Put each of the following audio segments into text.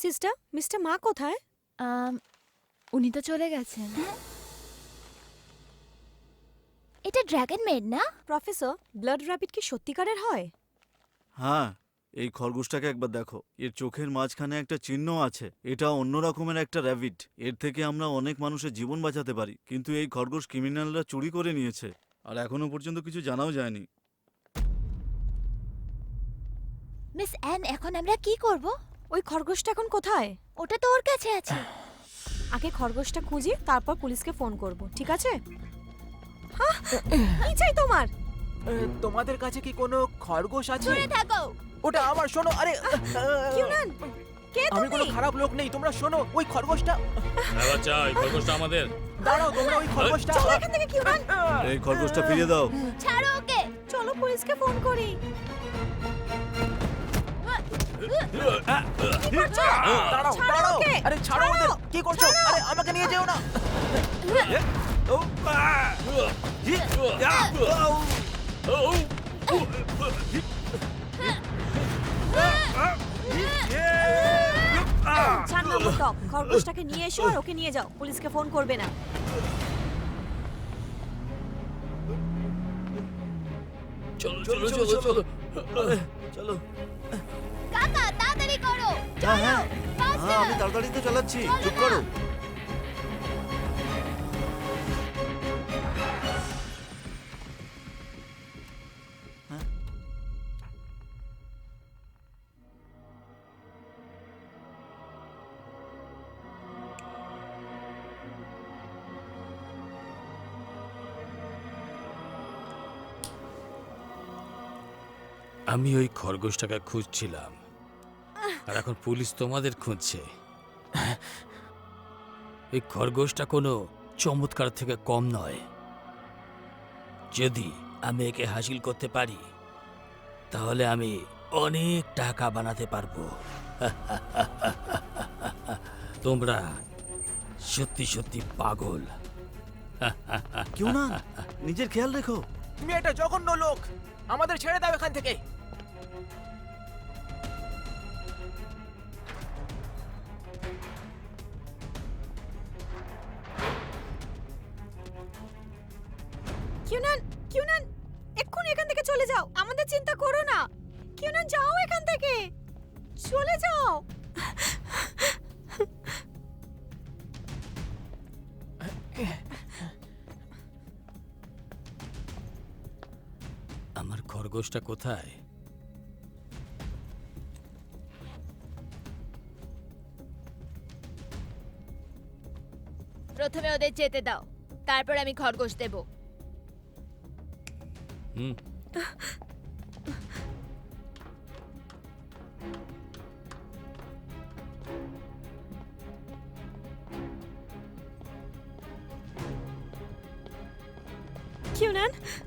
Sister mister মা কোথায়? উনি তো চলে গেছেন। এটা ড্রাগন মেড না? প্রফেসর ব্লাড র্যাপিড কি সত্যিকারের হয়? হ্যাঁ এই খরগোশটাকে একবার দেখো। এর চোখের মাঝখানে একটা চিহ্ন আছে। এটা অন্য রকমের একটা র্যাবিট এর থেকে আমরা অনেক মানুষের জীবন বাঁচাতে পারি। কিন্তু এই খরগোশ ক্রিমিনালরা চুরি করে নিয়েছে। আর এখনও পর্যন্ত কিছু জানাও যায়নি। মিস অ্যান এখন আমরা কি করব? ওই খরগোশটা এখন কোথায়? ওটা তো ওর কাছে আছে। আগে খরগোশটা খুঁজি তারপর পুলিশকে ফোন করব ঠিক আছে? হ্যাঁ কি চাই তোমার? এ, তোমাদের কাছে কি কোনো খরগোশ আছে? দূরে থাকো। ওটা আমার শোনো আরে কিউনান কে আমি কোনো তুমি খারাপ লোক নেই তোমরা শোনো ওই খরগোশটা হ্যাঁ বাচ্চা ওই খরগোশটা আমাদের। দাঁড়াও তোমরা ওই খরগোশটা চলো এখান থেকে কিউনান। এই খরগোশটা ফিরিয়ে দাও। ছাড়ো ওকে। চলো পুলিশকে ফোন করি। দাঁড়াও দাঁড়াও। আরে ছাড়ো ওদের। কি করছ? আরে আমাকে নিয়ে যেও না। খরগোশটাকে নিয়ে এসো আর ওকে নিয়ে যাও। পুলিশকে ফোন করবে না। চলো। চলো চলো চলো। চলো। হ্যাঁ হ্যাঁ। হ্যাঁ আমি তাড়াতাড়ি তো চালাচ্ছি। চুপ করো। হ্যাঁ? আমি ওই খরগোশটাকে খুঁজছিলাম। আর এখন পুলিশ তোমাদের খুঁজছে। এই খরগোশটা কোনো চমৎকার থেকে কম নয়। যদি আমি একে হাসিল করতে পারি তাহলে আমি অনেক টাকা বানাতে পারব। তোমরা সত্যি সত্যি পাগল। কেউ না নিজের খেয়াল রেখো। তুমি একটা জঘন্য লোক। আমাদের ছেড়ে দাও এখান থেকে। কিউনান কিউনান এক্ষুনি এখান থেকে চলে যাও। আমাদের চিন্তা করো না। কিউনান যাও এখান থেকে। চলে যাও। আমার খরগোশটা কোথায়? প্রথমে ওদের যেতে দাও। তারপর আমি খরগোশ দেব। হুম কিউনান এটা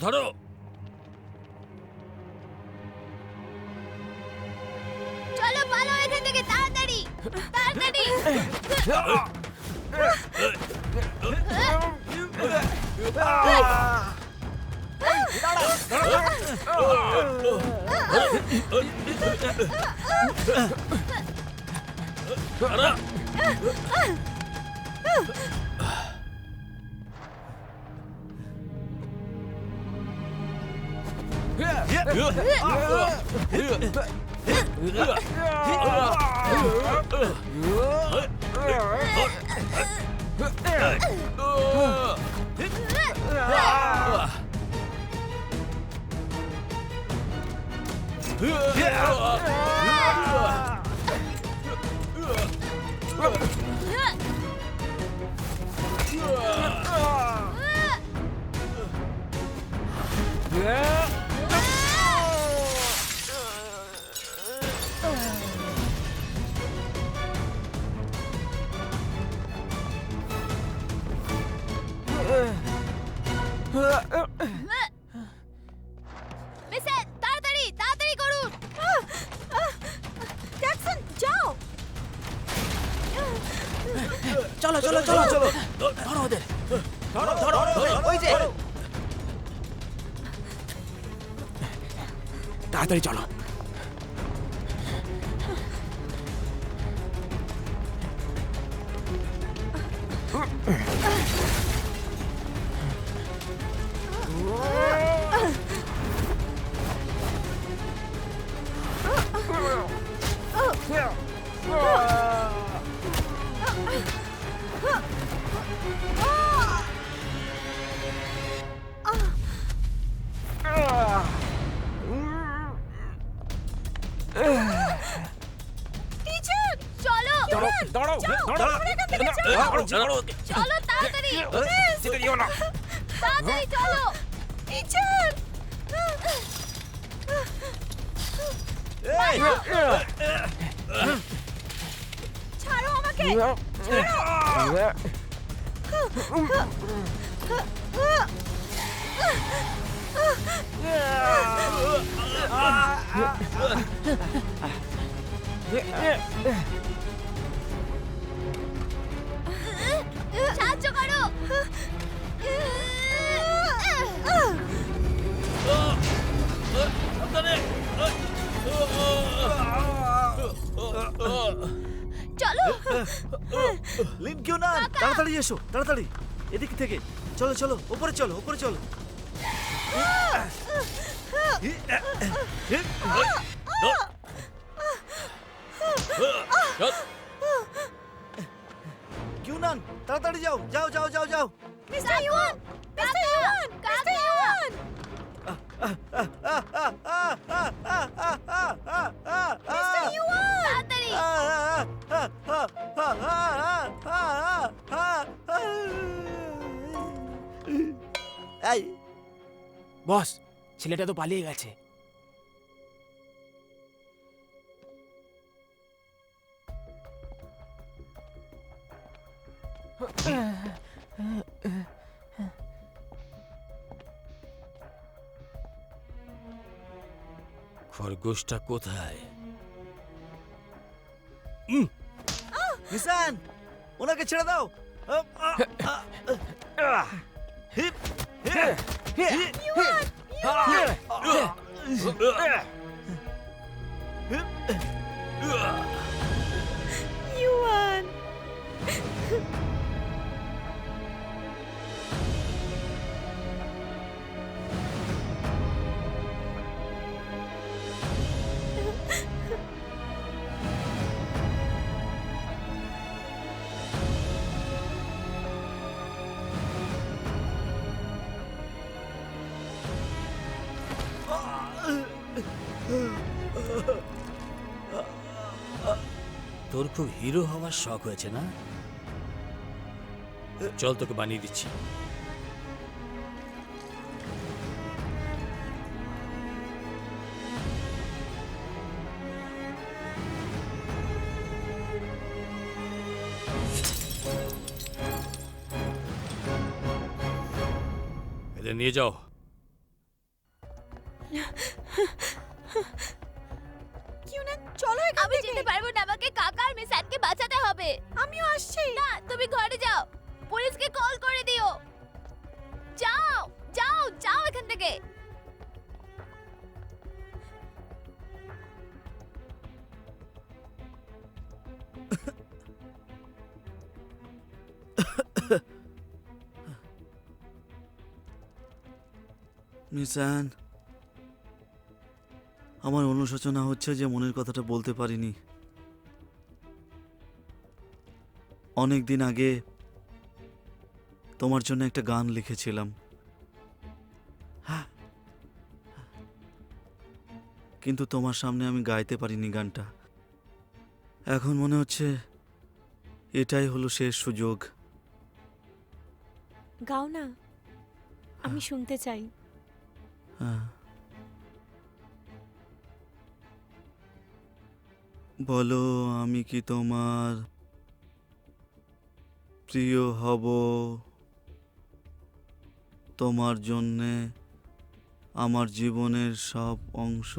ওকে ধরো চলো পালো এখান থেকে তাড়াতাড়ি তাড়াতাড়ি মিস চলো চলো চলো ধরো ওদের। ধরো ধরো। ওই যে। তাড়াতাড়ি চলো। চলো তাড়াতাড়ি যেতে দিও না তাড়াতাড়ি চলো টিচার ছাড়ো আমাকে সাহায্য করো চলো লিন না তাড়াতাড়ি এসো তাড়াতাড়ি এদিক থেকে চলো চলো উপরে চলো উপরে চলো কিউনান তাড়াতাড়ি যাও যাও যাও যাও যাও। Mister Yuan mister Yuan mister Yuan mister Yuan তাড়াতাড়ি। এই বস ছেলেটা তো পালিয়ে গেছে। খরগোশটা কোথায় নিসান ওনাকে ছেড়ে দাও আহ, তোর খুব হিরো হওয়ার শখ হয়েছে না? চল তোকে বানিয়ে দিচ্ছি। নিয়ে যাও। কিউনান চলো এখান আমি থেকে। যেতে পারব না আমাকে কাকা আর মিস আনকে বাঁচাতে হবে। আমিও আসছি। না তুমি ঘরে যাও। পুলিশকে কল করে দিও। যাও যাও যাও এখান থেকে। মিসান আমার অনুশোচনা হচ্ছে যে মনের কথাটা বলতে পারিনি অনেক দিন আগে তোমার জন্য একটা গান লিখেছিলাম। কিন্তু তোমার সামনে আমি গাইতে পারিনি গানটা এখন মনে হচ্ছে এটাই হলো শেষ সুযোগ গাও না আমি শুনতে চাই হ্যাঁ। বলো আমি কি তোমার প্রিয় হব? তোমার জন্যে আমার জীবনের সব অংশ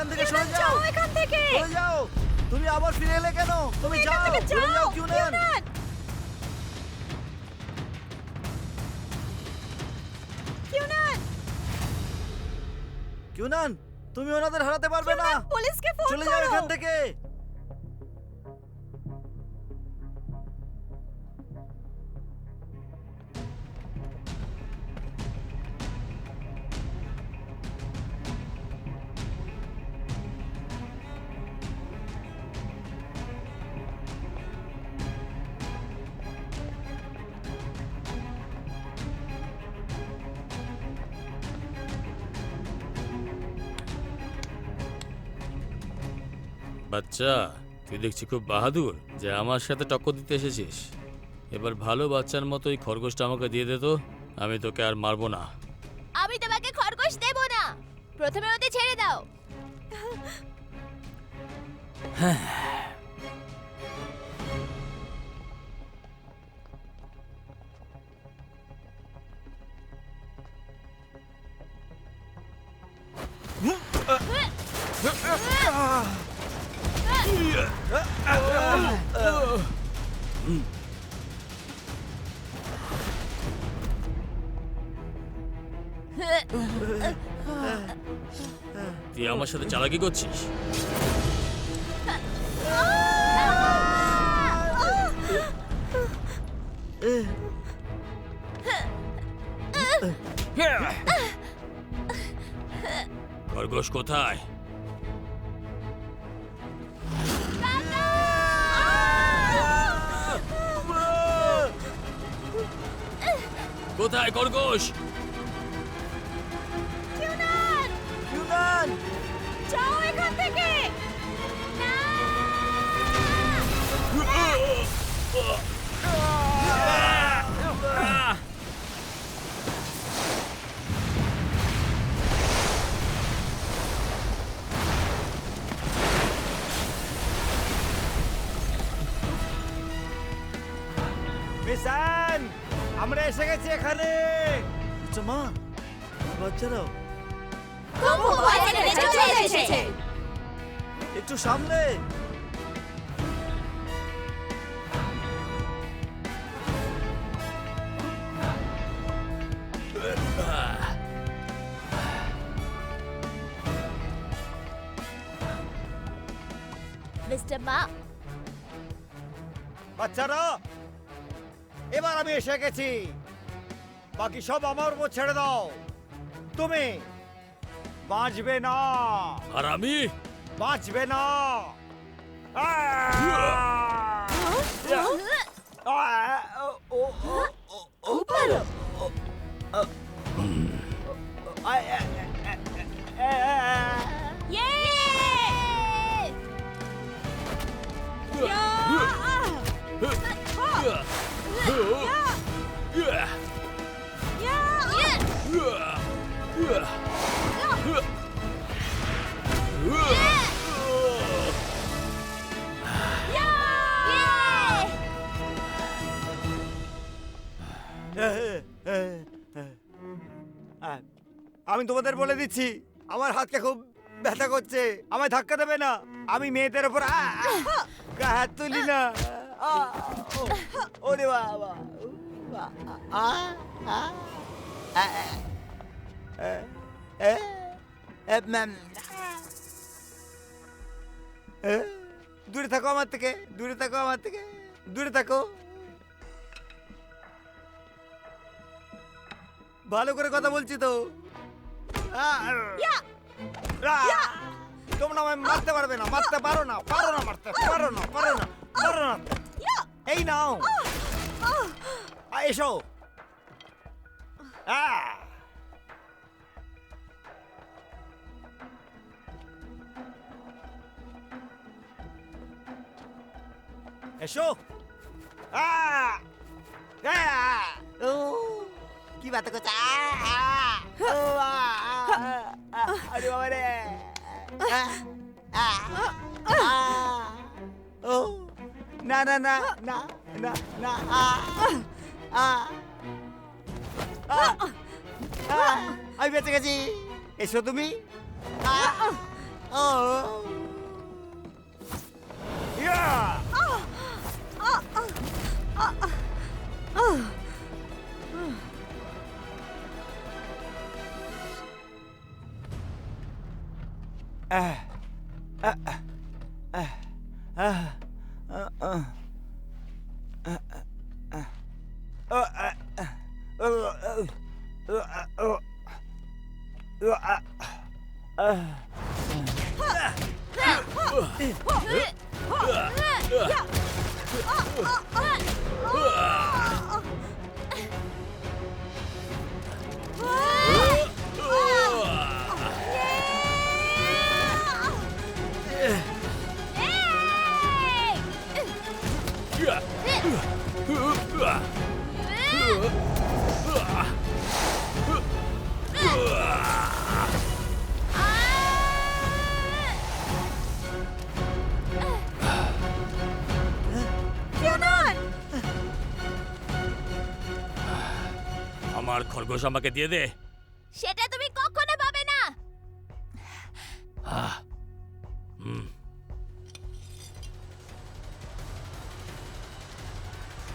ওখান থেকে সরে যাও। এখান থেকে। সরে যাও। তুমি আবার ফিরে এলে কেন? তুমি যাও। সরে যাও কিউনান। কিউনান। কিউনান। তুমি ওনাদের হারাতে পারবে না। পুলিশকে ফোন চলে যাও করো। এখান থেকে। বাচ্চা তুই দেখছি খুব বাহাদুর যে আমার সাথে টক্কর দিতে এসেছিস। এবার ভালো বাচ্চার মতো এই খরগোশটা আমাকে দিয়ে দে তো আমি তোকে আর মারবো না। আমি তোমাকে খরগোশ দেব না। প্রথমে ওতে ছেড়ে দাও। তুই সাথে চালাকি করছিস? খরগোশ কোথায়? কোথায় খরগোশ যাও এখান থেকে। মিশন আমরা এসে গেছি এখানে। আচ্ছা মা বাচ্চারাও? চলে এসেছে। একটু সামলে মিস্টার মা। বাচ্চারা এবার আমি এসে গেছি। বাকি সব আমার উপর ছেড়ে দাও। তুমি বাঁচবে না আর আমি বাঁচবে না আহ! আহ! ও, আমি তোমাদের বলে দিচ্ছি, আমার হাতকে খুব ব্যথা করছে। আমায় ধাক্কা দেবে না। আমি মেয়েদের গায়ে হাত তুলি না। ওরে বাবা দূরে থাকো আমার থেকে, দূরে থাকো আমার থেকে, দূরে থাকো। ভালো করে কথা বলছি তো। তোমরা আমায় মারতে পারবে না মারতে পারো না পারো না মারতে পারো না পারো না পারো না। এই নাও। এসো। এসো। কি বাত করছে ও না না না না না না আমি বেঁচে গেছি। এসো তুমি। ও Yeah! Oh. 아, 아, 아, 아, 아, 아. আমার খরগোশ আমাকে দিয়ে দে। সেটা তুমি কখনো পাবে না! হুম,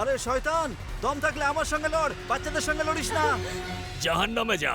আরে শয়তান! দম থাকলে আমার সঙ্গে লড় বাচ্চাদের সঙ্গে লড়িস না। জাহান্নামে যা।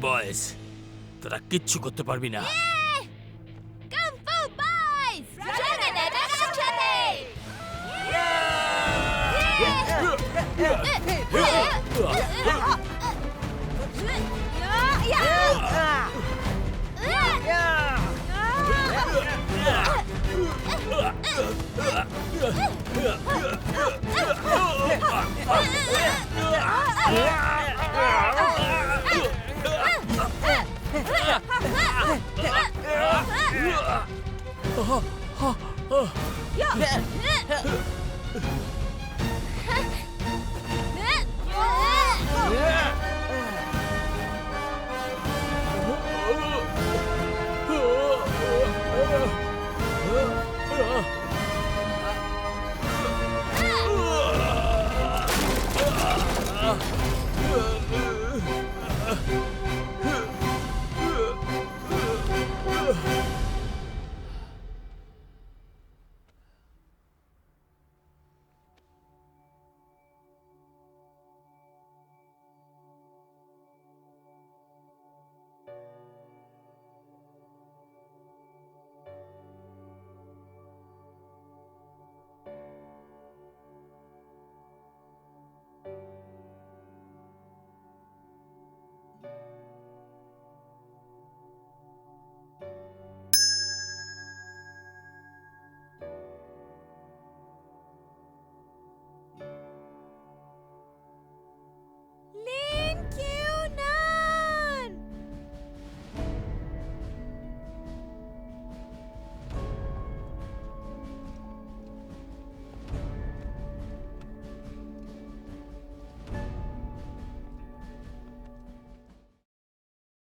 বয়েজ তোরা কিচ্ছু করতে পারবি না কাম্পু বয়েজ চলে দাদা সাথে Yeah! 야!